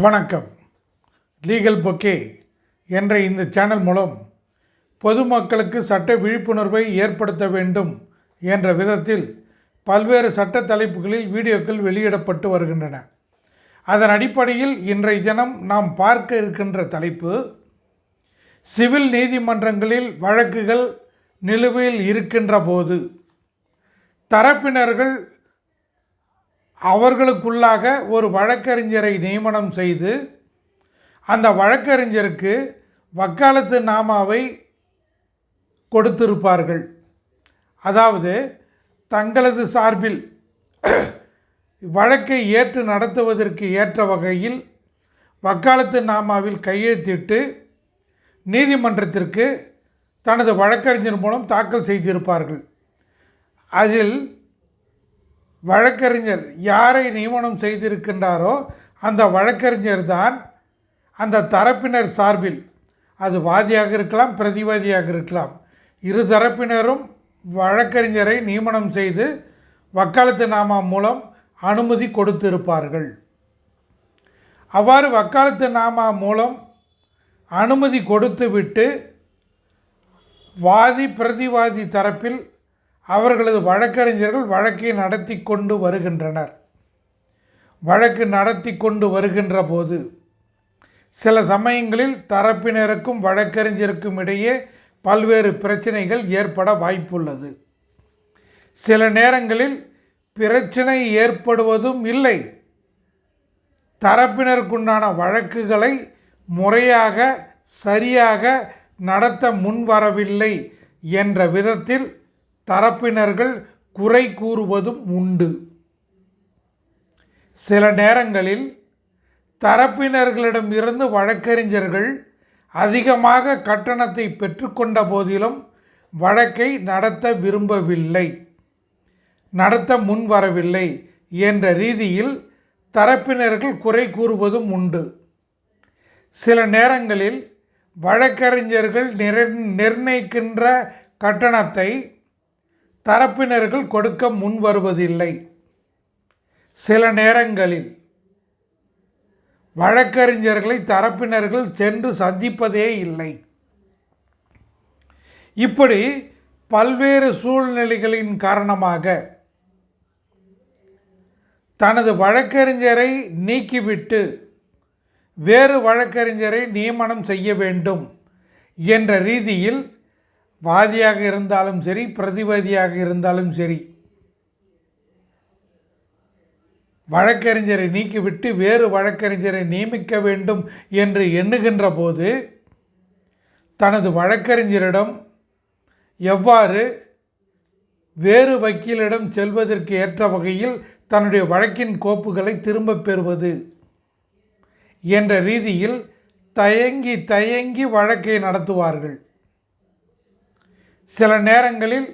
வணக்கம். Legal bouquet என்ற இந்த சேனல் மூலம் பொதுமக்களுக்கு சட்ட விழிப்புணர்வை ஏற்படுத்த வேண்டும் என்ற விதத்தில் பல்வேறு சட்ட தலைப்புகளில் வீடியோக்கள் வெளியிடப்பட்டு வருகின்றன. அதன் அடிப்படையில் இன்றைய தினம் நாம் பார்க்க இருக்கின்ற தலைப்பு சிவில் நீதிமன்றங்களில் வழக்குகள் நிலுவையில் இருக்கின்ற போது தரப்பினர்கள் அவர்களுக்குள்ளாக ஒரு வழக்கறிஞரை நியமனம் செய்து அந்த வழக்கறிஞருக்கு வக்காலத்து நாமாவை கொடுத்திருப்பார்கள். அதாவது தங்களது சார்பில் வழக்கை ஏற்று நடத்துவதற்கு ஏற்ற வகையில் வக்காலத்து நாமாவில் கையெழுத்திட்டு நீதிமன்றத்திற்கு தனது வழக்கறிஞர் மூலம் தாக்கல் செய்திருப்பார்கள். அதில் வழக்கறிஞர் யாரை நியமனம் செய்திருக்கின்றாரோ அந்த வழக்கறிஞர் தான் அந்த தரப்பினர் சார்பில். அது வாதியாக இருக்கலாம் பிரதிவாதியாக இருக்கலாம். இரு தரப்பினரும் வழக்கறிஞரை நியமனம் செய்து வக்காலத்து நாமா மூலம் அனுமதி கொடுத்திருப்பார்கள். அவ்வாறு வக்காலத்து நாமா மூலம் அனுமதி கொடுத்துவிட்டு வாதி பிரதிவாதி தரப்பில் அவர்களது வழக்கறிஞர்கள் வழக்கை நடத்தி கொண்டு வருகின்றனர். வழக்கு நடத்தி கொண்டு வருகின்ற போது சில சமயங்களில் தரப்பினருக்கும் வழக்கறிஞருக்கும் இடையே பல்வேறு பிரச்சனைகள் ஏற்பட வாய்ப்புள்ளது. சில நேரங்களில் பிரச்சனை ஏற்படுவதும் இல்லை. தரப்பினருக்குண்டான வழக்குகளை முறையாக சரியாக நடத்த முன்வரவில்லை என்ற விதத்தில் தரப்பினர்கள் குறை கூறுவதும் உண்டு. சில நேரங்களில் தரப்பினர்களிடமிருந்து வழக்கறிஞர்கள் அதிகமாக கட்டணத்தை பெற்றுக்கொண்ட போதிலும் வழக்கை நடத்த விரும்பவில்லை நடத்த முன்வரவில்லை என்ற ரீதியில் தரப்பினர்கள் குறை கூறுவதும் உண்டு. சில நேரங்களில் வழக்கறிஞர்கள் நிர்ணயிக்கின்ற கட்டணத்தை தரப்பினர்கள் கொடுக்க முன் வருவதில்லை சில நேரங்களில் வழக்கறிஞர்களை தரப்பினர்கள் சென்று சந்திப்பதே இல்லை. இப்படி பல்வேறு சூழ்நிலைகளின் காரணமாக தனது வழக்கறிஞரை நீக்கிவிட்டு வேறு வழக்கறிஞரை நியமனம் செய்ய வேண்டும் என்ற ரீதியில் வாதியாக இருந்தாலும் சரி பிரதிவாதியாக இருந்தாலும் சரி வழக்கறிஞரை நீக்கிவிட்டு வேறு வழக்கறிஞரை நியமிக்க வேண்டும் என்று எண்ணுகின்ற போது தனது வழக்கறிஞரிடம் எவ்வாறு வேறு வக்கீலிடம் செல்வதற்கு ஏற்ற வகையில் தன்னுடைய வழக்கின் கோப்புகளை திரும்பப் பெறுவது என்ற ரீதியில் தயங்கி தயங்கி வழக்கை நடத்துவார்கள். சில நேரங்களில்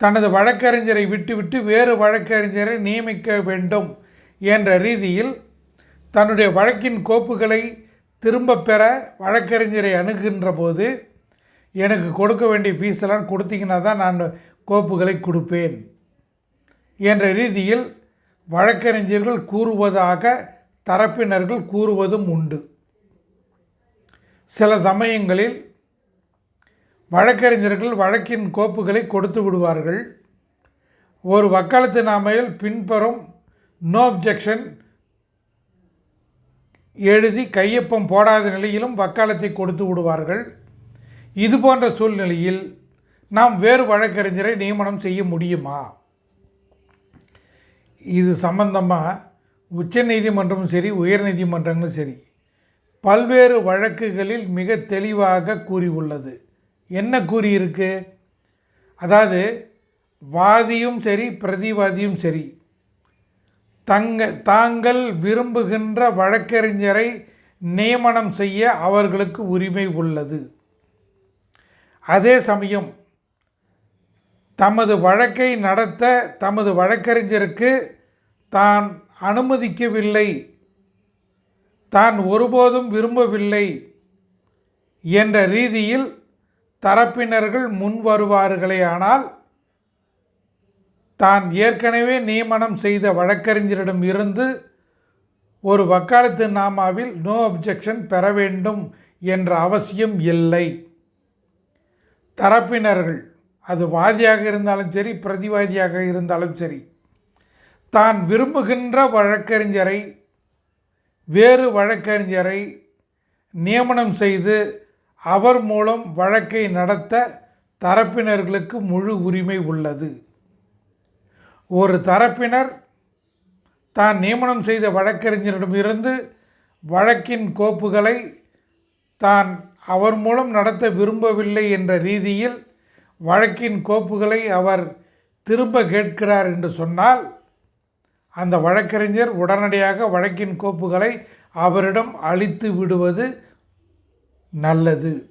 தனது வழக்கறிஞரை விட்டுவிட்டு வேறு வழக்கறிஞரை நியமிக்க வேண்டும் என்ற ரீதியில் தன்னுடைய வழக்கின் கோப்புகளை திரும்ப பெற வழக்கறிஞரை அணுகின்ற போது எனக்கு கொடுக்க வேண்டிய ஃபீஸெல்லாம் கொடுத்தீங்கன்னா தான் நான் கோப்புகளை கொடுப்பேன் என்ற ரீதியில் வழக்கறிஞர்கள் கூறுவதாக தரப்பினர்கள் கூறுவதும் உண்டு. சில சமயங்களில் வழக்கறிஞர்கள் வழக்கின் கோப்புகளை கொடுத்து விடுவார்கள். ஒரு வக்காலத்து நாமையில் பின்புறம் நோ அப்ஜெக்ஷன் எழுதி கையொப்பம் போடாத நிலையிலும் வக்காலத்தை கொடுத்து விடுவார்கள். இது போன்ற சூழ்நிலையில் நாம் வேறு வழக்கறிஞரை நியமனம் செய்ய முடியுமா? இது சம்பந்தமாக உச்ச நீதிமன்றமும் சரி உயர்நீதிமன்றங்களும் சரி பல்வேறு வழக்குகளில் மிக தெளிவாக கூறியுள்ளது என்ன கூறியிருக்கு? அதாவது வாதியும் சரி பிரதிவாதியும் சரி தங்க தாங்கள் விரும்புகின்ற வழக்கறிஞரை நியமனம் செய்ய அவர்களுக்கு உரிமை உள்ளது. அதே சமயம் தமது வழக்கை நடத்த தமது வழக்கறிஞருக்கு தான் அனுமதிக்கவில்லை தான் ஒருபோதும் விரும்பவில்லை என்ற ரீதியில் தரப்பினர்கள் முன் வருவார்களே ஆனால் தான் ஏற்கனவே நியமனம் செய்த வழக்கறிஞரிடம் இருந்து ஒரு வக்காலத்து நாமாவில் நோ அப்ஜெக்ஷன் பெற வேண்டும் என்ற அவசியம் இல்லை. தரப்பினர்கள் அது வாதியாக இருந்தாலும் சரி பிரதிவாதியாக இருந்தாலும் சரி தான் விரும்புகின்ற வழக்கறிஞரை வேறு வழக்கறிஞரை நியமனம் செய்து அவர் மூலம் வழக்கை நடத்த தரப்பினர்களுக்கு முழு உரிமை உள்ளது. ஒரு தரப்பினர் தான் நியமனம் செய்த வழக்கறிஞரிடமிருந்து வழக்கின் கோப்புகளை தான் அவர் மூலம் நடத்த விரும்பவில்லை என்ற ரீதியில் வழக்கின் கோப்புகளை அவர் திரும்ப கேட்கிறார் என்று சொன்னால் அந்த வழக்கறிஞர் உடனடியாக வழக்கின் கோப்புகளை அவரிடம் அளித்து விடுவது நல்லது.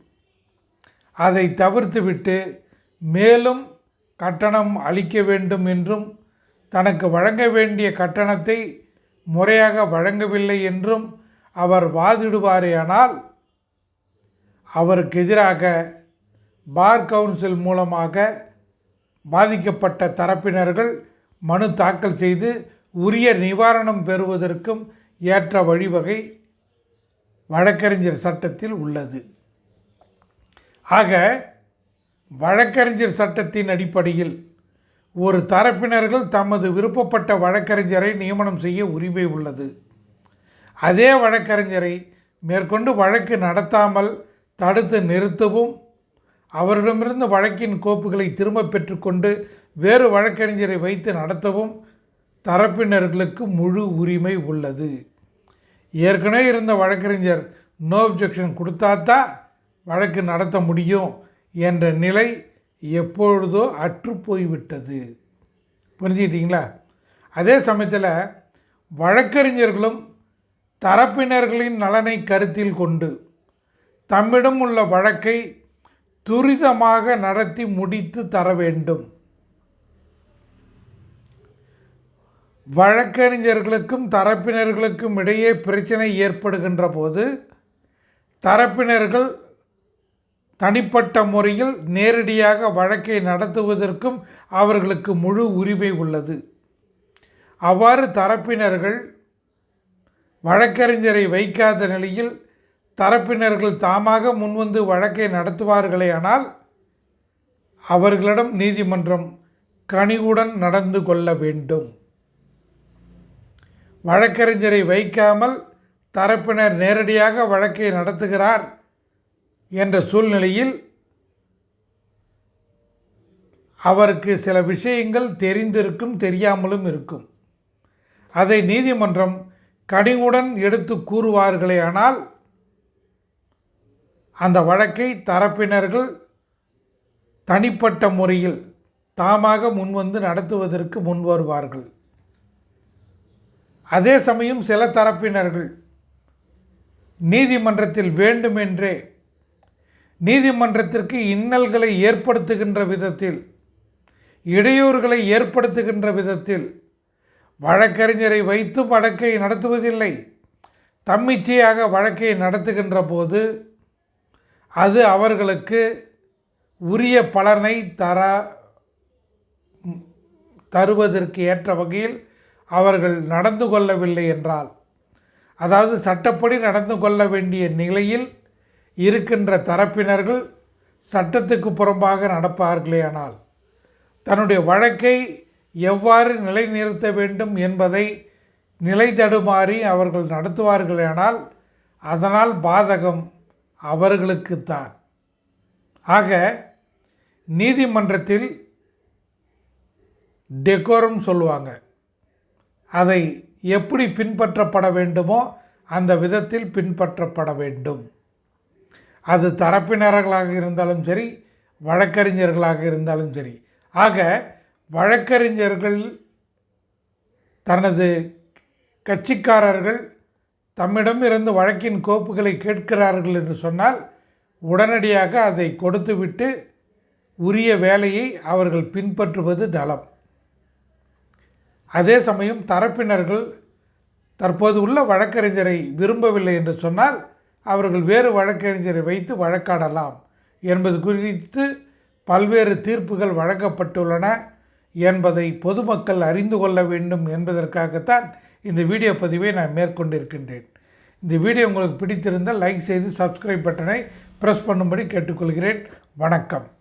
அதை தவிர்த்துவிட்டு மேலும் கட்டணம் அளிக்க வேண்டும் என்றும் தனக்கு வழங்க வேண்டிய கட்டணத்தை முறையாக வழங்கவில்லை என்றும் அவர் வாதிடுவாரேயானால் அவருக்கு எதிராக பார் கவுன்சில் மூலமாக பாதிக்கப்பட்ட தரப்பினர்கள் மனு தாக்கல் செய்து உரிய நிவாரணம் பெறுவதற்கும் ஏற்ற வழிவகை வழக்கறிஞர் சட்டத்தில் உள்ளது. ஆக வழக்கறிஞர் சட்டத்தின் அடிப்படையில் ஒரு தரப்பினர்கள் தமது விருப்பப்பட்ட வழக்கறிஞரை நியமனம் செய்ய உரிமை உள்ளது. அதே வழக்கறிஞரை மேற்கொண்டு வழக்கு நடத்தாமல் தடுத்து நிறுத்தவும் அவரிடமிருந்து வழக்கின் கோப்புகளை திரும்ப பெற்றுக்கொண்டு வேறு வழக்கறிஞரை வைத்து நடத்தவும் தரப்பினர்களுக்கு முழு உரிமை உள்ளது. ஏற்கனவே இருந்த வழக்கறிஞர் நோ அப்ஜெக்ஷன் கொடுத்தாதான் வழக்கு நடத்த முடியும் என்ற நிலை எப்பொழுதோ அற்றுப்போய்விட்டது புரிஞ்சுக்கிட்டீங்களா? அதே சமயத்தில் வழக்கறிஞர்களும் தரப்பினர்களின் நலனை கருத்தில் கொண்டு தம்மிடம் உள்ள வழக்கை துரிதமாக நடத்தி முடித்து தர வேண்டும். வழக்கறிஞர்களுக்கும் தரப்பினர்களுக்கும் இடையே பிரச்சனை ஏற்படுகின்ற போது தரப்பினர்கள் தனிப்பட்ட முறையில் நேரடியாக வழக்கை நடத்துவதற்கும் அவர்களுக்கு முழு உரிமை உள்ளது. அவ்வாறு தரப்பினர்கள் வழக்கறிஞரை வைக்காத நிலையில் தரப்பினர்கள் தாமாக முன்வந்து வழக்கை நடத்துவார்களேயானால் அவர்களிடம் நீதிமன்றம் கனிவுடன் நடந்து கொள்ள வேண்டும். வழக்கறிஞரை வைக்காமல் தரப்பினர் நேரடியாக வழக்கை நடத்துகிறார் என்ற சூழ்நிலையில் அவருக்கு சில விஷயங்கள் தெரிந்திருக்கும் தெரியாமலும் இருக்கும். அதை நீதிமன்றம் கனிவுடன் எடுத்து கூறுவார்களே ஆனால் அந்த வழக்கை தரப்பினர்கள் தனிப்பட்ட முறையில் தாமாக முன்வந்து நடத்துவதற்கு முன் வருவார்கள் அதே சமயம் சில தரப்பினர்கள் நீதிமன்றத்தில் வேண்டுமென்றே நீதிமன்றத்திற்கு இன்னல்களை ஏற்படுத்துகின்ற விதத்தில் இடையூறுகளை ஏற்படுத்துகின்ற விதத்தில் வழக்கறிஞரை வைத்து வழக்கை நடத்துவதில்லை தம்மிச்சையாக வழக்கை நடத்துகின்ற போது அது அவர்களுக்கு உரிய பலனை தர தருவதற்கு ஏற்ற வகையில் அவர்கள் நடந்து கொள்ளவில்லை என்றால் அதாவது சட்டப்படி நடந்து கொள்ள வேண்டிய நிலையில் இருக்கின்ற தரப்பினர்கள் சட்டத்துக்கு புறம்பாக நடப்பார்களேயானால் தன்னுடைய வழக்கை எவ்வாறு நிலைநிறுத்த வேண்டும் என்பதை நிலை தடுமாறி அவர்கள் நடத்துவார்களேயானால் அதனால் பாதகம் அவர்களுக்குத்தான். ஆக நீதிமன்றத்தில் டெக்கோரம் சொல்லுவாங்க. அதை எப்படி பின்பற்றப்பட வேண்டுமோ அந்த விதத்தில் பின்பற்றப்பட வேண்டும். அது தரப்பினர்களாக இருந்தாலும் சரி வழக்கறிஞர்களாக இருந்தாலும் சரி. ஆக வழக்கறிஞர்கள் தனது கட்சிக்காரர்கள் தம்மிடம் இருந்து வழக்கின் கோப்புகளை கேட்கிறார்கள் என்று சொன்னால் உடனடியாக அதை கொடுத்துவிட்டு உரிய வேலையை அவர்கள் பின்பற்றுவது நலம். அதே சமயம் தரப்பினர்கள் தற்போது உள்ள வழக்கறிஞரை விரும்பவில்லை என்று சொன்னால் அவர்கள் வேறு வழக்கறிஞரை வைத்து வழக்காடலாம் என்பது குறித்து பல்வேறு தீர்ப்புகள் வழங்கப்பட்டுள்ளன என்பதை பொதுமக்கள் அறிந்து கொள்ள வேண்டும் என்பதற்காகத்தான் இந்த வீடியோ பதிவை நான் மேற்கொண்டிருக்கின்றேன். இந்த வீடியோ உங்களுக்கு பிடித்திருந்தால் லைக் செய்து சப்ஸ்கிரைப் பட்டனை ப்ரெஸ் பண்ணும்படி கேட்டுக்கொள்கிறேன். வணக்கம்.